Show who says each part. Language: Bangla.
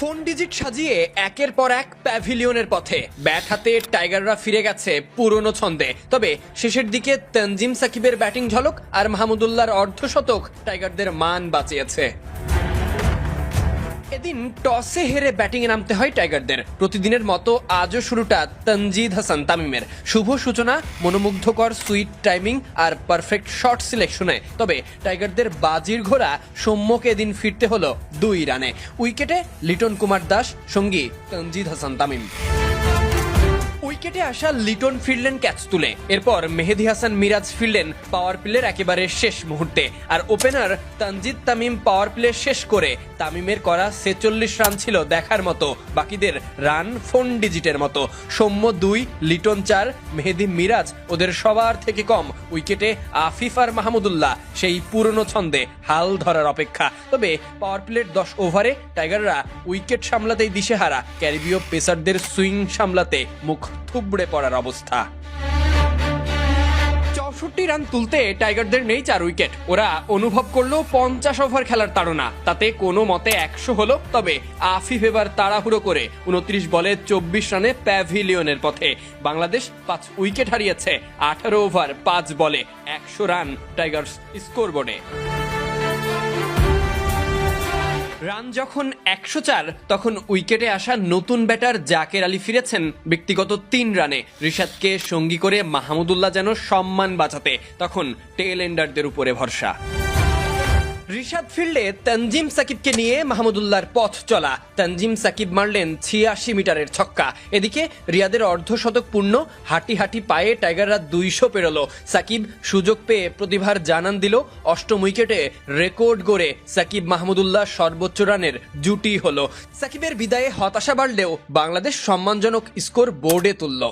Speaker 1: ফোন ডিজিট সাজিয়ে একের পর এক প্যাভিলিয়নের পথে। ব্যাট হাতে টাইগাররা ফিরে গেছে পুরনো ছন্দে। তবে শেষের দিকে তঞ্জিম সাকিবের ব্যাটিং ঝলক আর মাহমুদুল্লাহর অর্ধশতক টাইগারদের মান বাঁচিয়েছে। এদিন টসে হেরে ব্যাটিংয়ে নামতে হয় টাইগারদের। প্রতিদিনের মতো আজও শুরুটা তনজিদ হাসান তামিমের। শুভ সূচনা, মনোমুগ্ধকর সুইট টাইমিং আর পারফেক্ট শট সিলেকশনে। তবে টাইগারদের বাজির ঘোড়া সম্মুখে এদিন ফিরতে হলো দুই রানে। উইকেটে লিটন কুমার দাস, সঙ্গী তনজিদ হাসান তামিম। উইকেটে আসা লিটন ফিরলেন ক্যাচ তুলে। এরপর মেহেদি হাসান মিরাজ ফিরলেন পাওয়ার প্লের একেবারে শেষ মুহূর্তে। আর opener Tanzid Tamim power play শেষ করে। তামিমের করা ছেচল্লিশ রান ছিল দেখার মতো। বাকিদের রান ফোন ডিজিটের মতো। সৌম্য দুই, লিটন চার, মেহেদি মিরাজ ওদের সবার থেকে কম। উইকেটে আফিফ আর মাহমুদুল্লাহ সেই পুরনো ছন্দে হাল ধরার অপেক্ষা। তবে পাওয়ার প্লের দশ ওভারে টাইগাররা উইকেট সামলাতেই দিশেহারা। ক্যারিবীয় পেসারদের সুইং সামলাতে মুখ থুবড়ে পড়ার অবস্থা। চৌষট্টি রান তুলতে টাইগারদের নেই চার উইকেট। ওরা অনুভব করল পঞ্চাশ ওভার খেলার তাড়না। তাতে কোনো মতে একশো হলো, তবে আফিফ এবার তাড়াহুড়ো করে উনত্রিশ বলে চব্বিশ রানে প্যাভিলিয়নের পথে। বাংলাদেশ পাঁচ উইকেট হারিয়েছে, আঠারো ওভার পাঁচ বলে একশো রান টাইগার্স স্কোরবোর্ডে। রান যখন একশো চার, তখন উইকেটে আসা নতুন ব্যাটার জাকের আলী ফিরেছেন ব্যক্তিগত তিন রানে। রিশাদকে সঙ্গী করে মাহমুদুল্লাহ যেন সম্মান বাঁচাতে, তখন টেল এন্ডারদের উপরে ভরসা। রিশাদ ফিল্ডে তনজিম সাকিবকে নিয়ে মাহমুদুল্লাহর পথ চলা। তনজিম সাকিব মারলেন ছিয়াশি মিটারের ছক্কা। এদিকে রিয়াদের অর্ধশতক পূর্ণ, হাঁটি হাঁটি পায়ে টাইগাররা দুইশো পেরোলো। সাকিব সুযোগ পেয়ে প্রতিভার জানান দিল, অষ্টম উইকেটে রেকর্ড গড়ে সাকিব মাহমুদুল্লাহ সর্বোচ্চ রানের জুটি হলো। সাকিবের বিদায়ে হতাশা বাড়লেও বাংলাদেশ সম্মানজনক স্কোর বোর্ডে তুলল।